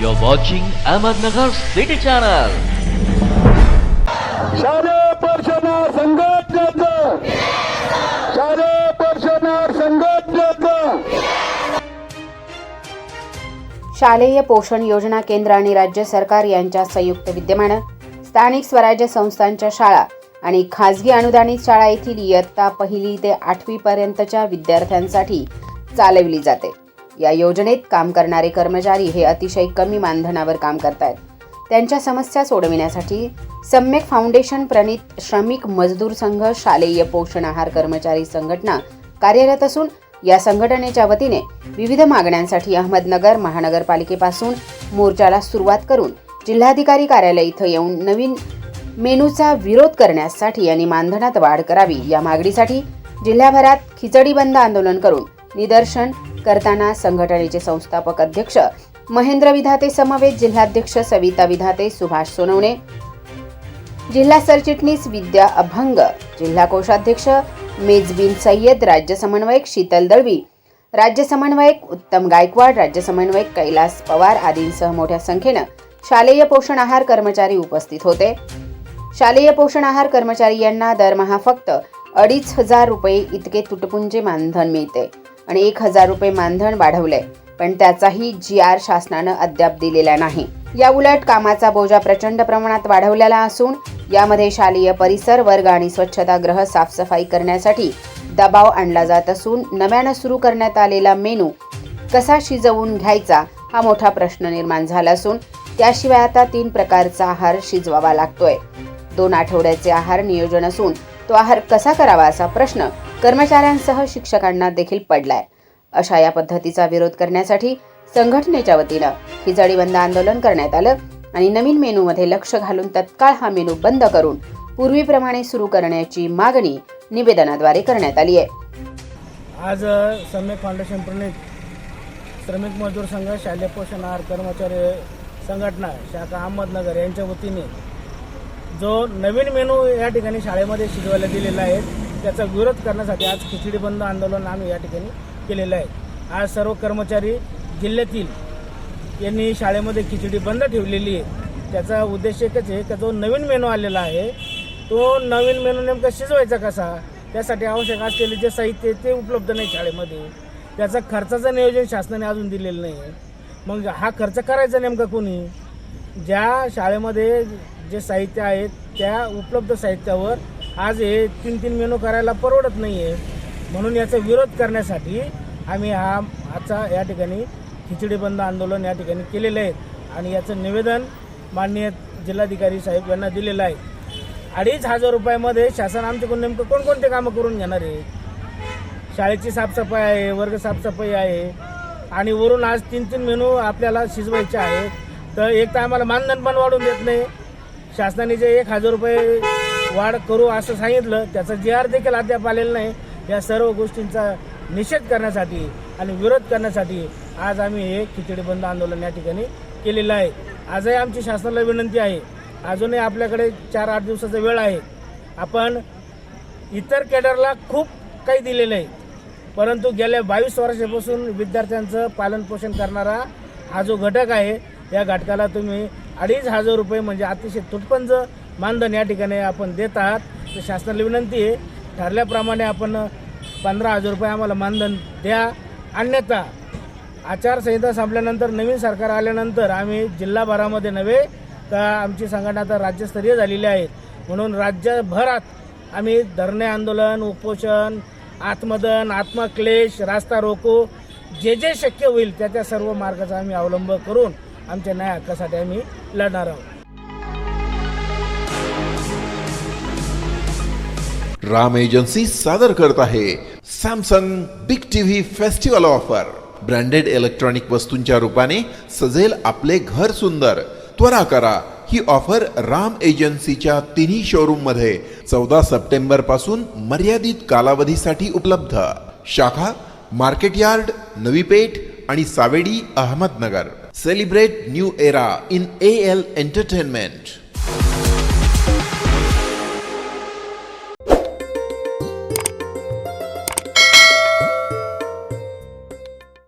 You're watching Ahmednagar City Channel. शालेय परिषदा संघटनेचं. शालेय परिषदा संघटनेचं. शालेय पोषण योजना केंद्र आणि राज्य सरकार यांच्या संयुक्त विद्यमानं स्थानिक स्वराज्य संस्थांच्या शाळा आणि खाजगी अनुदानित शाळा येथील इयत्ता पहिली ते आठवी पर्यंतच्या विद्यार्थ्यांसाठी चालवली जाते. या योजनेत काम करणारे कर्मचारी हे अतिशय कमी मानधनावर काम करतायत. त्यांच्या समस्या सोडविण्यासाठी सम्यक फाउंडेशन प्रणित श्रमिक मजदूर संघ शालेय पोषण आहार कर्मचारी संघटना कार्यरत असून या संघटनेच्या वतीने विविध मागण्यांसाठी अहमदनगर महानगरपालिकेपासून मोर्चाला सुरुवात करून जिल्हाधिकारी कार्यालय इथं येऊन नवीन मेनूचा विरोध करण्यासाठी आणि मानधनात वाढ करावी या मागणीसाठी जिल्ह्याभरात खिचडी बंद आंदोलन करून निदर्शन करताना संघटनेचे संस्थापक अध्यक्ष महेंद्र विधाते समवेत जिल्हाध्यक्ष सविता विधाते सुभाष सोनवणे. जिल्हा सरचिटणीस विद्या अभंग जिल्हा कोषाध्यक्ष मेजबिन सय्यद राज्य समन्वयक शीतल दळवी राज्य समन्वयक उत्तम गायकवाड राज्य समन्वयक कैलास पवार आदींसह मोठ्या संख्येनं शालेय पोषण आहार कर्मचारी उपस्थित होते. शालेय पोषण आहार कर्मचारी यांना दरमहा फक्त अडीच हजार रुपये इतके तुटपुंजे मानधन मिळते. आणि एक हजार रुपये मानधन वाढवलंय. पण त्याचाही जी आर शासनानं अद्याप दिलेला नाही. या उलट कामाचा बोजा प्रचंड प्रमाणात वाढवलेला असून यामध्ये शालेय परिसर वर्ग आणि स्वच्छतागृह साफसफाई करण्यासाठी दबाव आणला जात असून नव्यानं सुरू करण्यात आलेला मेनू कसा शिजवून घ्यायचा हा मोठा प्रश्न निर्माण झाला असून त्याशिवाय आता तीन प्रकारचा आहार शिजवावा लागतोय. दोन आठवड्याचे आहार नियोजन असून तो आहार कसा करावा असा प्रश्न कर्मचाऱ्यांसह शिक्षकांना देखील पडलाय. अशा या पद्धतीचा विरोध करण्यासाठी संघटनेच्या वतीनं खिचडी बंद आंदोलन करण्यात आलं आणि नवीन मेनूमध्ये लक्ष घालून तत्काळ हा मेनू बंद करून पूर्वीप्रमाणे सुरू करण्याची मागणी निवेदनाद्वारे करण्यात आली आहे. आज सम्यक फाउंडेशन प्रणित श्रमिक मजदूर संघ शालेय पोषण आहार कर्मचारी संघटना शाखा अहमदनगर यांच्या वतीने जो नवीन मेनू या ठिकाणी शाळेमध्ये शिजवायला दिलेला आहे त्याचा विरोध करण्यासाठी आज खिचडी बंद आंदोलन आम्ही या ठिकाणी केलेलं आहे. आज सर्व कर्मचारी जिल्ह्यातील यांनी शाळेमध्ये खिचडी बंद ठेवलेली आहे. त्याचा उद्देश एकच आहे का जो नवीन मेनू आलेला आहे तो नवीन मेनू नेमका शिजवायचा कसा? त्यासाठी आवश्यक असलेले जे साहित्य ते उपलब्ध नाही शाळेमध्ये. त्याचा खर्चाचं नियोजन शासनाने अजून दिलेलं नाही. आहे मग हा खर्च करायचा नेमका कोणी? ज्या शाळेमध्ये जे साहित्य आहेत त्या उपलब्ध साहित्यावर आज हे तीन तीन मेनू करायला परवडत नाही आहे म्हणून याचा विरोध करण्यासाठी आम्ही हा आजचा या ठिकाणी खिचडी बंद आंदोलन या ठिकाणी केलेलं आहे आणि याचं निवेदन माननीय जिल्हाधिकारी साहेब यांना दिलेलं आहे. अडीच हजार रुपयामध्ये शासन आमच्याकडून नेमकं कोणकोणते कामं करून घेणार आहे? शाळेची साफसफाई आहे वर्ग साफसफाई आहे आणि वरून आज तीन तीन मेनू आपल्याला शिजवायचे आहेत. तर एक तर आम्हाला मानधन पण वाढून देत नाही. शासनाने जे एक हजार रुपये वाढ करू असं सांगितलं त्याचा जे आर देखील अद्याप आलेला नाही या सर्व गोष्टींचा निषेध करण्यासाठी आणि विरोध करण्यासाठी आज आम्ही हे खिचडी बंद आंदोलन या ठिकाणी केलेलं आहे. आजही आमची शासनाला विनंती आहे अजूनही आपल्याकडे चार आठ दिवसाचा वेळ आहे. आपण इतर केडरला खूप काही दिलेलं आहे परंतु गेल्या बावीस वर्षापासून विद्यार्थ्यांचं पालनपोषण करणारा हा जो घटक आहे या घटकाला तुम्ही अडीच हजार रुपये म्हणजे अतिशय तुटपंच मानधन या ठिकाणी आपण देत आहात. तर शासनाला विनंती आहे ठरल्याप्रमाणे आपण पंधरा हजार रुपये आम्हाला मानधन द्या. अन्यथा आचारसंहिता संपल्यानंतर नवीन सरकार आल्यानंतर आम्ही जिल्हाभरामध्ये नव्हे तर आमची संघटना आता राज्यस्तरीय झालेली आहे. म्हणून राज्यभरात आम्ही धरणे आंदोलन उपोषण आत्मदन आत्मक्लेश रास्ता रोको जे जे शक्य होईल त्या त्या सर्व मार्गाचा आम्ही अवलंब करून आमच्या न्याय हक्कासाठी आम्ही लढणार आहोत. राम एजन्सी सादर करत आहे. Samsung big TV festival offer. Branded electronic वस्तूंच्या रूपाने सजेल आपले घर सुंदर. त्वरा करा ही ऑफर राम एजन्सीच्या तिन्ही शोरूममध्ये चौदा सप्टेंबरपासून मर्यादित कालावधीसाठी उपलब्ध. शाखा मार्केट यार्ड नवी पेठ आणि Savedi Ahmednagar. Celebrate new era in AL Entertainment.